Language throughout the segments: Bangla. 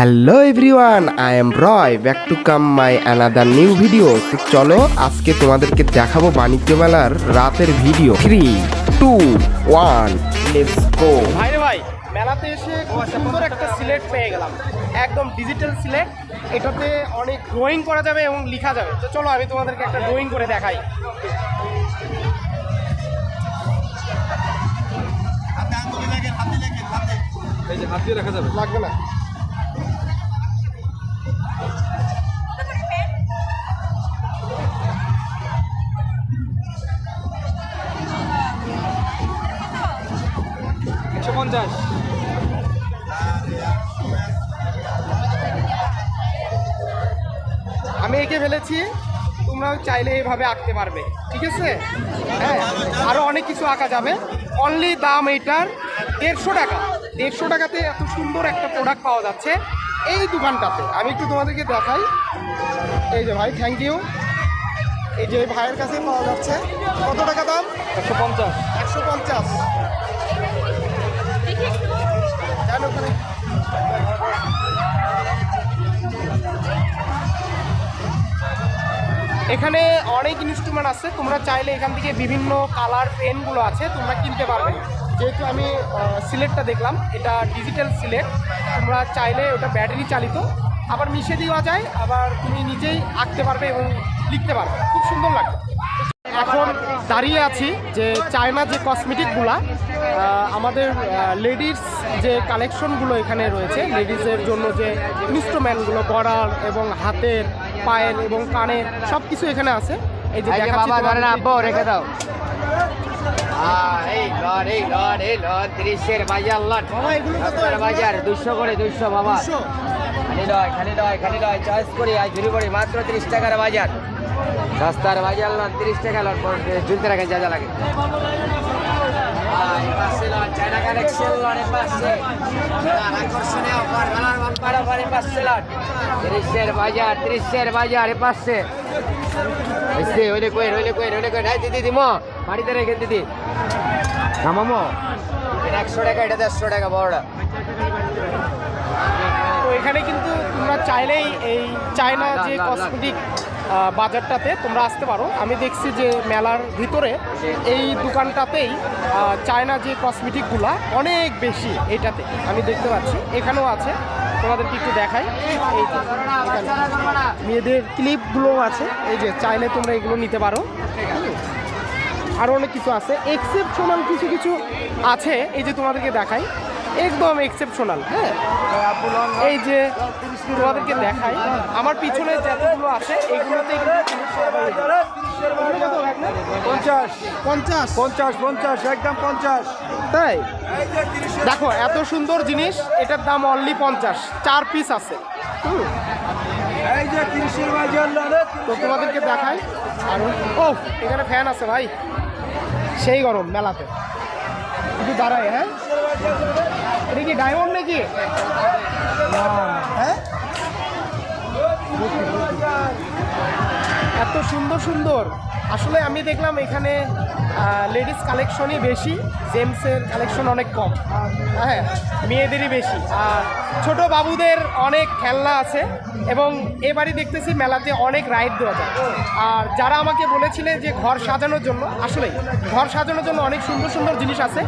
Hello everyone I am Roy back to come my another new video তো চলো আজকে তোমাদেরকে দেখাবো বাণিজ্য মেলার রাতের video three two one let's go ভাই রে ভাই মেলাতে এসে সুন্দর একটা সিলেট পেয়ে গেলাম। একদম ডিজিটাল সিলেট এটাতে অনেক ড্রয়িং করা যাবে এবং লেখা যাবে। তো চলো আমি তোমাদেরকে একটা ড্রয়িং করে দেখাই। এই যে হাত দিয়ে রাখা যাবে। লাগবে না। আমি এঁকে ফেলেছি তোমরা চাইলে এইভাবে আঁকতে পারবে ঠিক আছে? হ্যাঁ আরও অনেক কিছু আঁকা যাবে। অনলি দাম এইটার দেড়শো টাকা। দেড়শো টাকাতে এত সুন্দর একটা প্রোডাক্ট পাওয়া যাচ্ছে এই দোকানটাতে। আমি একটু তোমাদেরকে দেখাই। এই যে ভাই থ্যাংক ইউ এই যে ভাইয়ের কাছে পাওয়া যাচ্ছে। কত টাকা দাম? একশো পঞ্চাশ। একশো পঞ্চাশ। এখানে অনেক ইনস্ট্রুমেন্ট আছে। তোমরা চাইলে এখান থেকে বিভিন্ন কালার পেনগুলো আছে, তোমরা কিনতে পারবে। যেহেতু আমি সিলেটটা দেখলাম, এটা ডিজিটাল সিলেট। তোমরা চাইলে ওটা ব্যাটারি চালিত। আবার মিশে দেওয়া যায়, আবার তুমি নিজেই আঁকতে পারবে এবং লিখতে পারবে। খুব সুন্দর লাগবে। দাঁড়িয়ে আছি যে চায়না যে কসমেটিকগুলা আমাদের লেডিস যে কালেকশনগুলো এখানে রয়েছে লেডিসের জন্য যে ইনস্ট্রুমেন্টগুলো গড়ার এবং হাতের পায়ের এবং কানের সব কিছু এখানে আছে। এই যে তোমাদেরকে। রেখে দাও। বাজার বাবা, দুশো করে দুশো বাবা? খালি লয় খালি লয় খালি লয় চয়েস করি আজ শুরু করি মাত্র তিরিশ টাকার বাজার। রাস্তার বাজার লট তিরিশ টাকা লট ঝুলতে রাখেন যা যা লাগে। তিরিশের বাজার তিরিশের বাজার এ পাশে। এসে ওইলে কই ওইলে কই ওইলে কই নাই দিদি দিমো বাড়িতে রেখে দিদি। নামামো এটা একশো টাকা এটা দেড়শো টাকা বড়টা তো এখানে কিন্তু তোমরা চাইলেই এই চায়না যে। কসমেটিক বাজারটাতে তোমরা আসতে পারো। আমি দেখছি যে মেলার ভিতরে এই দোকানটাতেই চায়না যে কসমেটিকগুলা অনেক বেশি এটাতে। আমি দেখতে পাচ্ছি, এখানেও আছে। তোমাদেরকে একটু দেখাই। এই। মেয়েদের ক্লিপগুলো আছে। এই যে, চাইলে তোমরা এগুলো নিতে পারো। আরও অনেক কিছু আছে। এক্সেপশনাল কিছু কিছু আছে। এই যে তোমাদেরকে দেখাই। একদম এক্সেপশনাল হ্যাঁ? এই যে তোমাদেরকে দেখাই আমার পিছনে যতগুলো আছে এগুলোতে পঞ্চাশ। পঞ্চাশ? পঞ্চাশ পঞ্চাশ একদম পঞ্চাশ। তাই? দেখো এত সুন্দর জিনিস এটার দাম অনলি পঞ্চাশ। চার পিস আছে। হুম। তো তোমাদেরকে দেখাই আর ও এখানে ফ্যান আছে ভাই। সেই গরম মেলাতে। একটু দাঁড়াই হ্যাঁ? এটা কি ডায়মন্ড নাকি? হ্যাঁ? এত সুন্দর সুন্দর। আসলে আমি দেখলাম এখানে লেডিস কালেকশনই বেশি জেমসের কালেকশন অনেক কম। হ্যাঁ মেয়েদেরই বেশি। আর ছোট বাবুদের অনেক খেলনা আছে এবং এবারই দেখতেছি মেলাতে অনেক রাইড দেওয়া যায়। আর যারা আমাকে বলেছিলেন যে ঘর সাজানোর জন্য আসলে ঘর সাজানোর জন্য অনেক সুন্দর সুন্দর জিনিস আছে।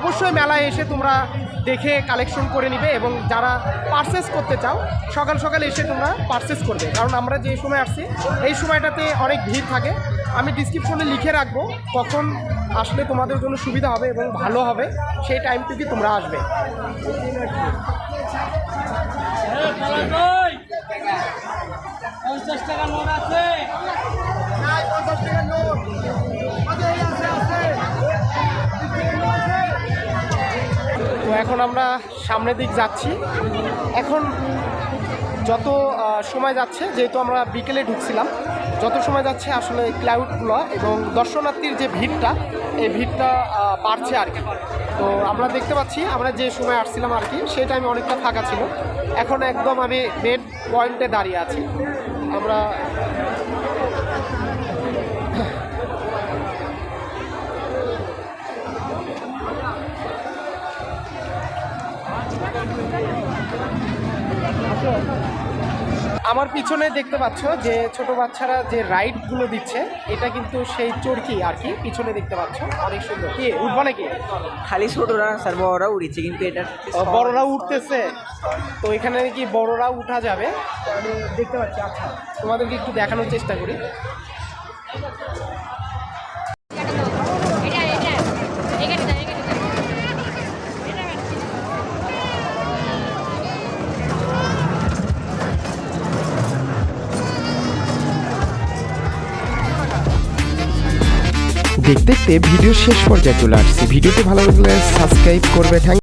অবশ্যই মেলায় এসে তোমরা দেখে কালেকশন করে নিবে এবং যারা পারচেস করতে চাও, সকাল সকাল এসে তোমরা পারচেস করবে। কারণ আমরা যে সময় আসছি, এই সময়টাতে অনেক ভিড় থাকে। আমি ডিসক্রিপশনে লিখে রাখব কখন আসলে তোমাদের জন্য সুবিধা হবে এবং ভালো হবে। সেই টাইমটুকু তোমরা আসবে। তো এখন আমরা সামনের দিক যাচ্ছি। এখন যত সময় যাচ্ছে, যেহেতু আমরা বিকেলে ঢুকছিলাম যত সময় যাচ্ছে আসলে ক্লাউডগুলো এবং দর্শনার্থীর যে ভিড়টা, এই ভিড়টা বাড়ছে আর কি। তো আমরা দেখতে পাচ্ছি, আমরা যে সময় আসছিলাম আর কি, সেই টাইমে অনেকটা ফাঁকা ছিল। এখন একদম আমি মেন পয়েন্টে দাঁড়িয়ে আছি। আমরা আসলে আমার পিছনে দেখতে পাচ্ছ যে ছোট বাচ্চারা যে রাইডগুলো দিচ্ছে এটা কিন্তু সেই চরকি আর কি পিছনে দেখতে পাচ্ছ। অনেক সুন্দর। কি? উঠবো নাকি? খালি ছোটরা স্যার বড়রা উঠেছে কিন্তু এটা বড়রা উঠতেছে। তো এখানে কি বড়রা উঠা যাবে। আমি দেখতে পাচ্ছি। আচ্ছা তোমাদেরকে একটু দেখানোর চেষ্টা করি। দেখতে দেখতে ভিডিও শেষ পর্যায়ে চলে আসছে। ভিডিওটি ভালো লাগলে সাবস্ক্রাইব করবে। থ্যাংক